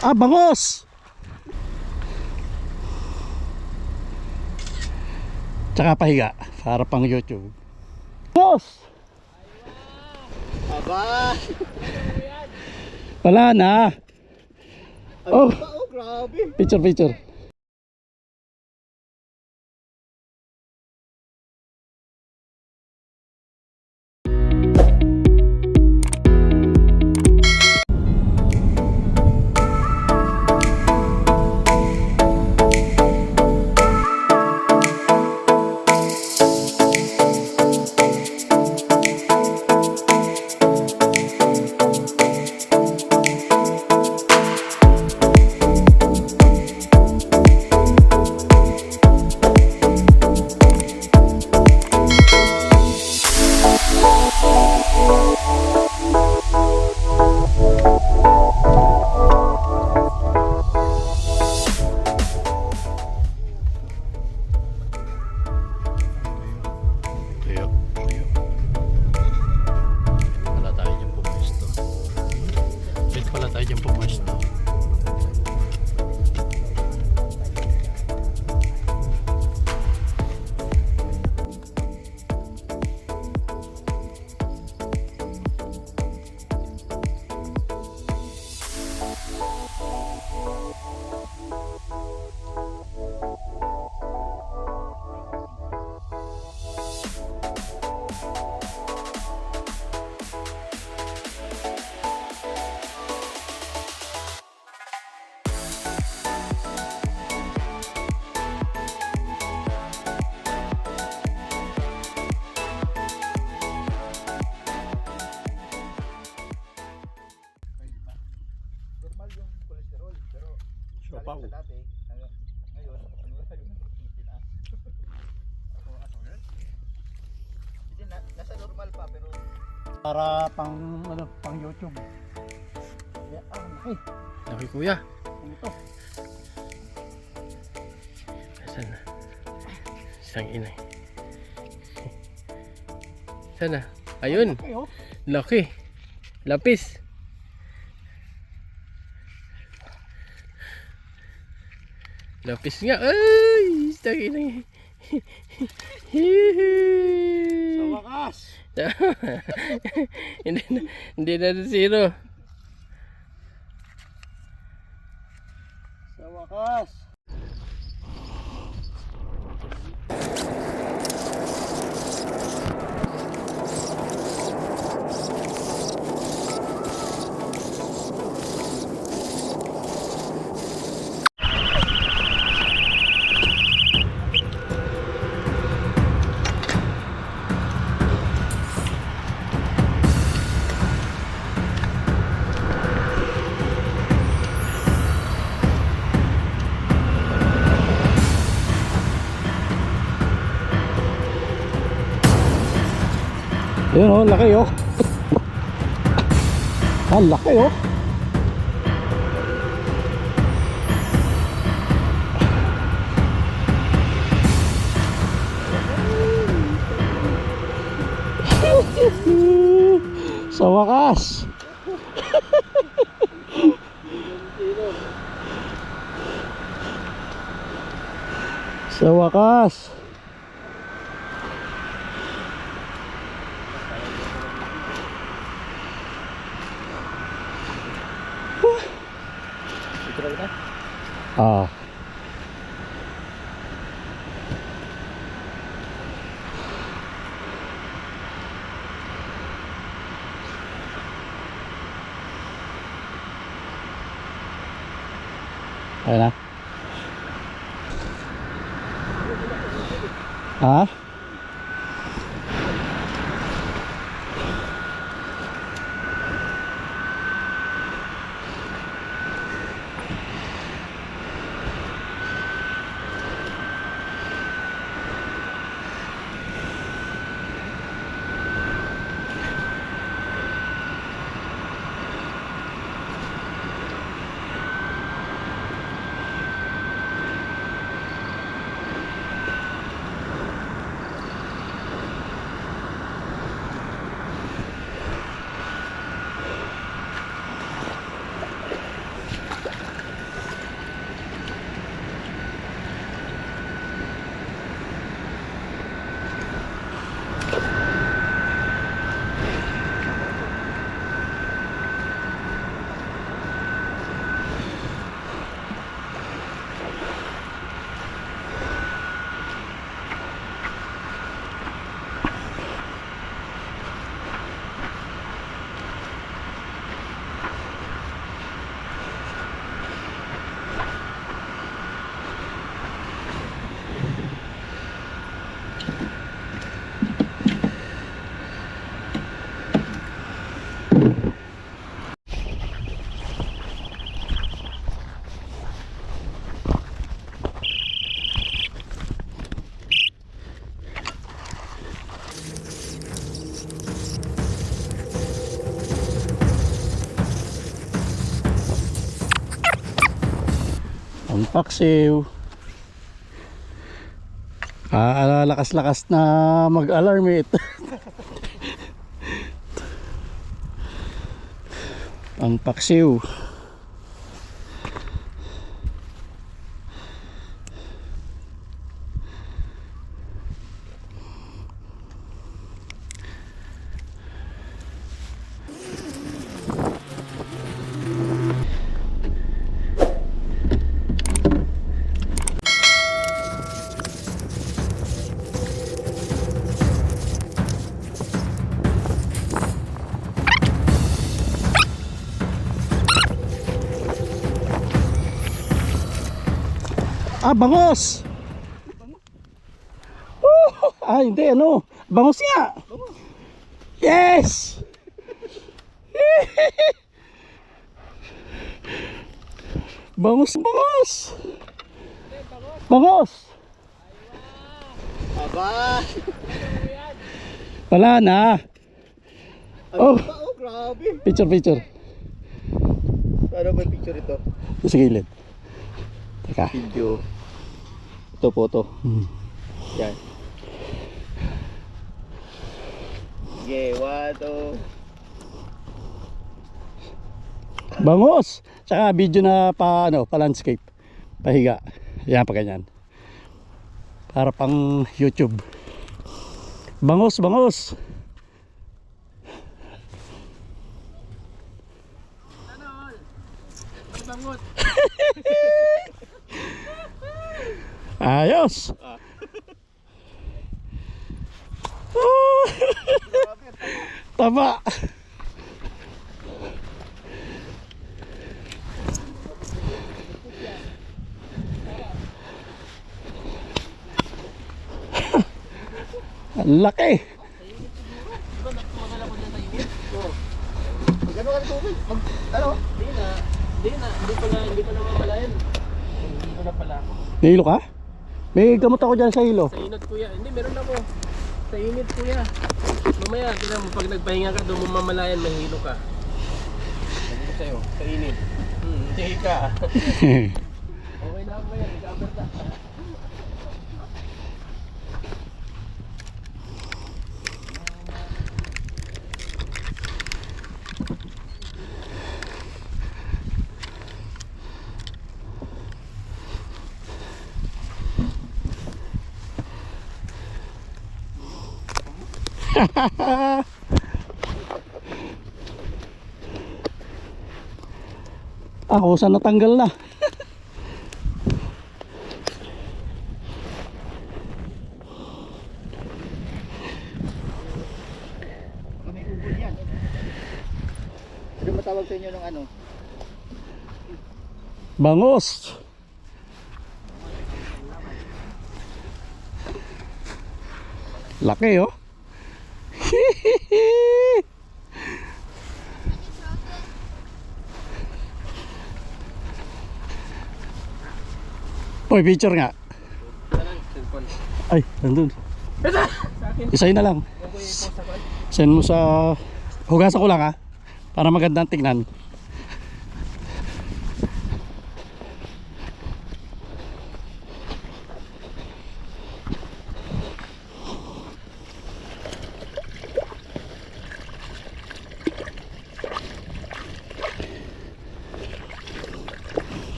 Ah, bangos! Tsaka pahiga para pang YouTube. Bangos! Aba! Wala na. Oh, Oh, picture picture. Normal yung cholesterol, pero Siopaw. galing sa dati, ngayon, ngayon, yung tinaas. Na, nasa normal pa, pero Para pang ano, pang YouTube. Yeah, ah, laki. Laki kuya. Ano ito? Saan na? Isang inay. Saan na? Ayun. Laki oh. Laki. Lapis. Lapis nga. Ay! Isang inay. Sa wakas. hindi na, hindi na na zero. Sa wakas. Yun oh, laki oh. Ah, laki oh. Sa wakas. Sa wakas. Ah. Ayun na. Ha? Ang paksiw. Ah, lakas-lakas na mag-alarm eh. Ang paksiw. Ah, bangos! Oh, ah, hindi, ano? Bangos nga! Yes! bangos, bangos! Bangos! Aba! Wala na. Oh, grabe. picture, picture. Ano ba yung picture ito? Sa gilid. Teka. Video. Ito po to. Hmm. Yan. Yeah, what oh. Bangos! Tsaka video na pa, ano, pa landscape. Pahiga. Yan, pa ganyan. Para pang YouTube. Bangos, bangos! Ayos! Tama! Ang laki! Mag ano ka ng tubig? Mag, ano? Hindi na. Hindi pala, hindi pala mamalayan. Hindi ko na pala ako. Nahilo ka? May gamot ako dyan sa hilo. Sa init kuya. Hindi, meron ako. Sa init kuya. Mamaya, tignan mo, pag nagpahinga ka, doon mo mamalayan, may hilo ka. Sabi ko sa'yo, sa init. Hmm, sige ka. Okay na ako yan, ikabar ka. Ako saan natanggal na. May ugol yan. Ano matawag sa inyo ng ano? Bangos! Laki oh. Uy, picture nga. Ay, nandun. Isayin na lang. Send mo sa... Hugasan ko lang ha. Para magandang tingnan.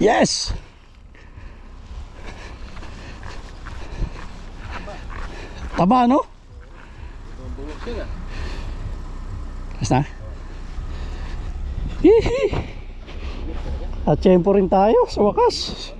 Yes! Taba no? Ah. Basta. Hihi! At tempo rin tayo sa wakas.